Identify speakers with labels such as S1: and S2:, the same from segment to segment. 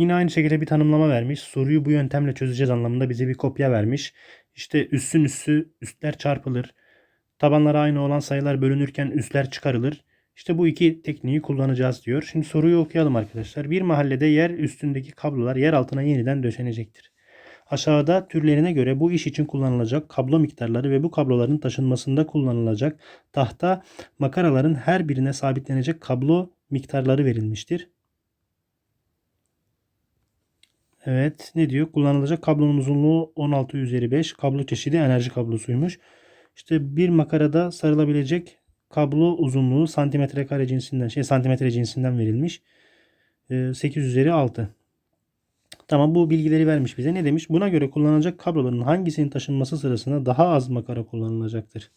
S1: Yine aynı şekilde bir tanımlama vermiş. Soruyu bu yöntemle çözeceğiz anlamında bize bir kopya vermiş. İşte üssün üssü üstler çarpılır. Tabanları aynı olan sayılar bölünürken üsler çıkarılır. İşte bu iki tekniği kullanacağız diyor. Şimdi soruyu okuyalım arkadaşlar. Bir mahallede yer üstündeki kablolar yer altına yeniden döşenecektir. Aşağıda türlerine göre bu iş için kullanılacak kablo miktarları ve bu kabloların taşınmasında kullanılacak tahta makaraların her birine sabitlenecek kablo miktarları verilmiştir. Evet ne diyor? Kullanılacak kablonun uzunluğu 16 üzeri 5. Kablo çeşidi enerji kablosuymuş. İşte bir makarada sarılabilecek kablo uzunluğu santimetre kare cinsinden şey santimetre cinsinden verilmiş. Ee, 8 üzeri 6. Tamam bu bilgileri vermiş bize. Ne demiş? Buna göre kullanılacak kabloların hangisinin taşınması sırasında daha az makara kullanılacaktır?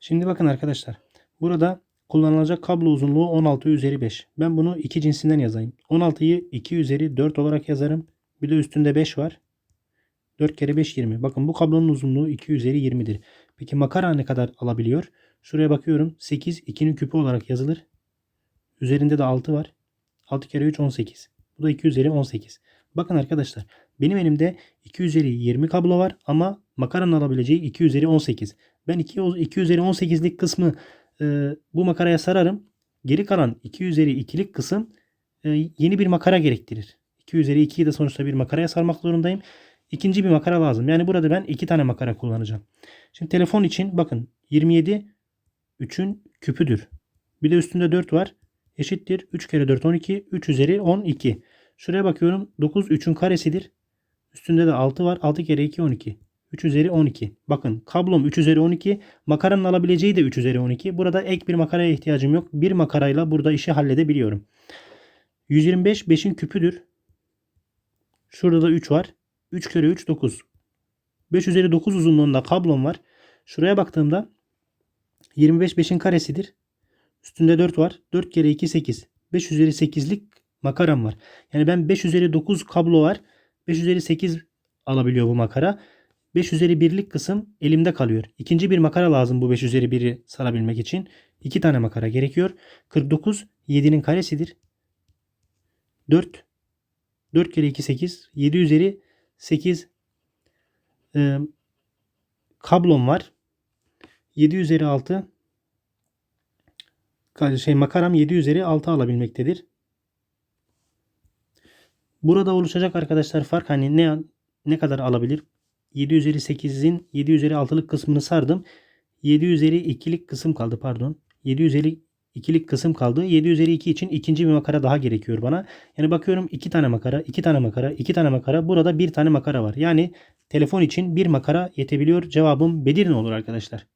S1: Şimdi bakın arkadaşlar. Burada kullanılacak kablo uzunluğu 16 üzeri 5. Ben bunu iki cinsinden yazayım. 16'yı 2 üzeri 4 olarak yazarım. Bir de üstünde 5 var. 4 kere 5 20. Bakın bu kablonun uzunluğu 2 üzeri 20'dir. Peki makara ne kadar alabiliyor? Şuraya bakıyorum. 8 2'nin küpü olarak yazılır. Üzerinde de 6 var. 6 kere 3 18. Bu da 2 üzeri 18. Bakın arkadaşlar benim elimde 2 üzeri 20 kablo var ama makaranın alabileceği 2 üzeri 18. Ben 2, 2 üzeri 18'lik kısmı e, bu makaraya sararım. Geri kalan 2 üzeri 2'lik kısım e, yeni bir makara gerektirir. 2 üzeri 2'yi de sonuçta bir makaraya sarmak zorundayım. İkinci bir makara lazım. Yani burada ben iki tane makara kullanacağım. Şimdi telefon için bakın 27 3'ün küpüdür. Bir de üstünde 4 var. Eşittir. 3 kere 4 12. 3 üzeri 12. Şuraya bakıyorum. 9 3'ün karesidir. Üstünde de 6 var. 6 kere 2 12. 3 üzeri 12. Bakın kablom 3 üzeri 12. Makaranın alabileceği de 3 üzeri 12. Burada ek bir makaraya ihtiyacım yok. Bir makarayla burada işi halledebiliyorum. 125 5'in küpüdür. Şurada da 3 var. 3 kere 3 9. 5 üzeri 9 uzunluğunda kablom var. Şuraya baktığımda 25 5'in karesidir. Üstünde 4 var. 4 kere 2 8. 5 üzeri 8'lik makaram var. Yani ben 5 üzeri 9 kablo var. 5 üzeri 8 alabiliyor bu makara. 5 üzeri 1'lik kısım elimde kalıyor. İkinci bir makara lazım bu 5 üzeri 1'i sarabilmek için. 2 tane makara gerekiyor. 49 7'nin karesidir. 4 4 kere 2 8. 7 üzeri 8 e, kablom var. 7 üzeri 6 şey makaram 7 üzeri 6 alabilmektedir. Burada oluşacak arkadaşlar fark hani ne ne kadar alabilir? 7 üzeri 8'in 7 üzeri 6'lık kısmını sardım. 7 üzeri 2'lik kısım kaldı pardon. 7 üzeri 2'lik kısım kaldı. 7 üzeri 2 için ikinci bir makara daha gerekiyor bana. Yani bakıyorum 2 tane makara, 2 tane makara, 2 tane makara. Burada bir tane makara var. Yani telefon için bir makara yetebiliyor. Cevabım Bedirne olur arkadaşlar.